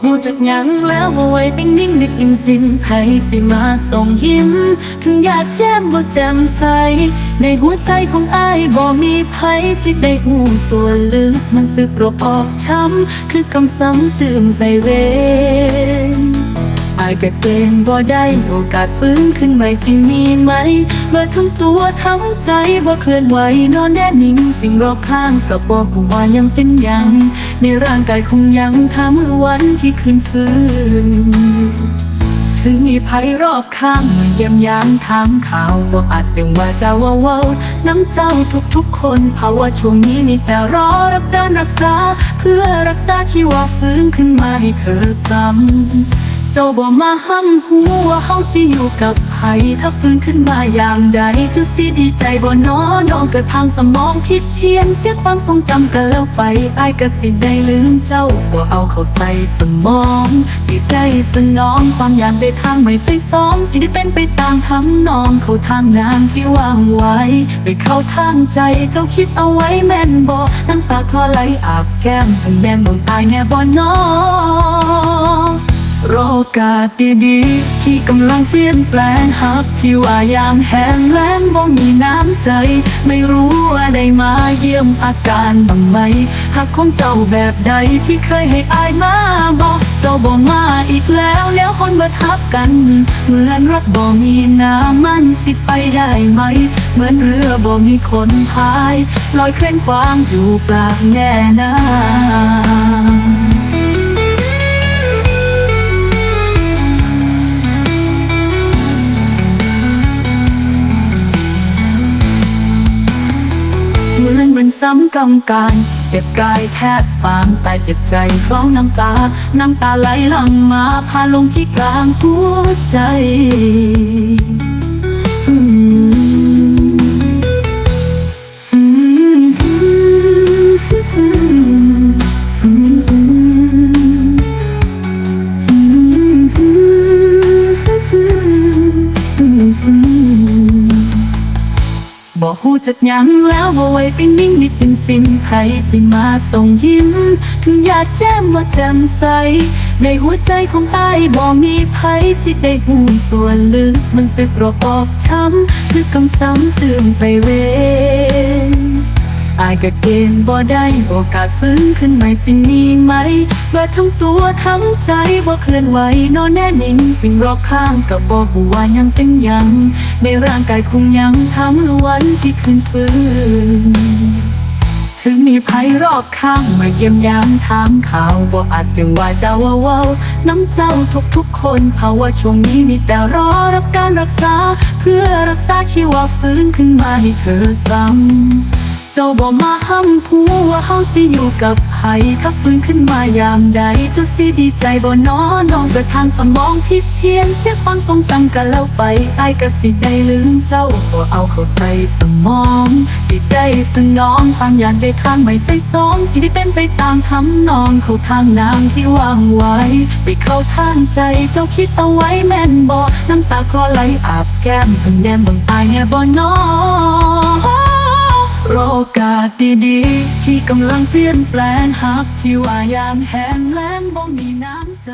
หยังแล้วบ่ไว้ติ้งนิ่งนึกอิ่มสินให้สิมาส่งยิ้ม ถึงอยากแจ่มบ่แจ่มใส ในหัวใจของอ้ายบ่มีไผสิได้หูส่วนลึกมันสึกรบออกช้ำคือคำซ้ำเตือนใส่เว อายก็เกรงบ่ได้โอกาสฟื้นขึ้นใหม่สิมีไหม เมื่อทั้งตัวทั้งใจบ่เคลื่อนไหวนอนแน่นิ่งสิ่งรอบข้างก็บอกว่ายังเป็นยัง ในร่างกายคงยังทามือวันที่คืนฟื้นถึงมีภัยรอบข้างมาเยี่ยมยามถามข่าวบ่อาจเป็นว่าจ้าว่าว้าน้ำเจ้าทุกๆคนภาวะช่วงนี้มีแต่รอรับการรักษา เพื่อรักษาชีวาฟื้นขึ้นมาให้เธอซ้ำ เจ้าบ่มาห้ำหัวเฮาสิอยู่กับไผถ้าฟื้นขึ้นมาอย่างใดจะสิดีใจบ่น้อน้องเกิดทางสมองผิดเพี้ยนเสียความทรงจำกันแล้วไปอ้ายก็สิได้ลืมเจ้าบ่เอาเข้าใส่สมอง สิได้สนองความอยากได้ทางไม่ใจซ้อมสิได้เป็นไปตามทำนองเข้าทางนางที่วางไว้ ไปเข้าทางใจเจ้าคิดเอาไว้แม่นบ่น้ำตาคลอไหลอาบแก้มเป็นแม่นบ่ตายแน่บ่น้อ โรกาสดีๆ ที่กำลังเปลี่ยนแปลงฮับที่ว่ายางแห้งแล้งบ่มีน้ำใจ ไม่รู้ว่าได้มาเยี่ยมอาการบ้างไหมหากของเจ้าแบบใดที่เคยให้อายมาบอกเจ้าบ่มาอีกแล้วแล้วคนเบิดฮับกัน เหมือนรถบ่มีน้ำมันสิไปได้ไหม เหมือนเรือบ่มีคนพาย ลอยเคลื่อนควางอยู่กลางแน่น้ำ ซ้ำกำการเจ็บกายแทบปางแต่เจ็บใจคล้องน้ำตา น้ำตาไหลหลังมาพาลงที่กลางหัวใจ หูจักยังแล้วบ่ไว้เป็นนิ่งนิดเป็นสิ่งใครสิมาส่งยิ้มถึงอยากแจ้มว่าแจ่มใส ในหัวใจของตายบ่มีไผสิได้หูส่วนลึกมันสึกรอบอกช้ำคือกำซ้ำเตือนใส่เว ก็เกณฑ์บ่ได้โอกาสฟื้นขึ้นใหม่สิ่งนี้ไหมเมื่อทั้งตัวทั้งใจบ่เคลื่อนไหวนอนแน่นิ่งสิ่งรอบข้างก็บอกว่ายังเป็นยัง ในร่างกายคงยังทั้งวันที่คืนฟื้นถึงมีภัยรอบข้างมาเยี่ยมยามถามข่าวบ่อาจเป็นว่าเจ้าว่าว้าน้ำเจ้าทุกๆคนภาวะช่วงนี้มีแต่รอรับการรักษา เพื่อรักษาชีวาฟื้นขึ้นมาให้เธอซ้ำ เจ้าบอกมาห้ำหัวว่าเฮาสิอยู่กับไผถ้าฟื้นขึ้นมายามใดเจ้าสิดีใจบ่น้อน้องเกิดทางสมองผิดเพี้ยนเสียความทรงจำกันแล้วไปอ้ายก็สิได้ลืมเจ้าบ่เอาเข้าใส่สมอง สิได้สนองความอยากได้ทางไม่ใจสองสิได้เป็นไปตามคำนอง เข้าทางนางที่วางไว้ ไปเข้าทางใจเจ้าคิดเอาไว้แม่นบ่น้ำตาคลอไหลอาบแก้มเพิ่งแนมบิ่งอายแน่บ่น้อ โอกาสดีๆ ที่กำลังเปลี่ยนแปลงหักที่ว่าอย่างแห้งแล้งบ่มีน้ำใจ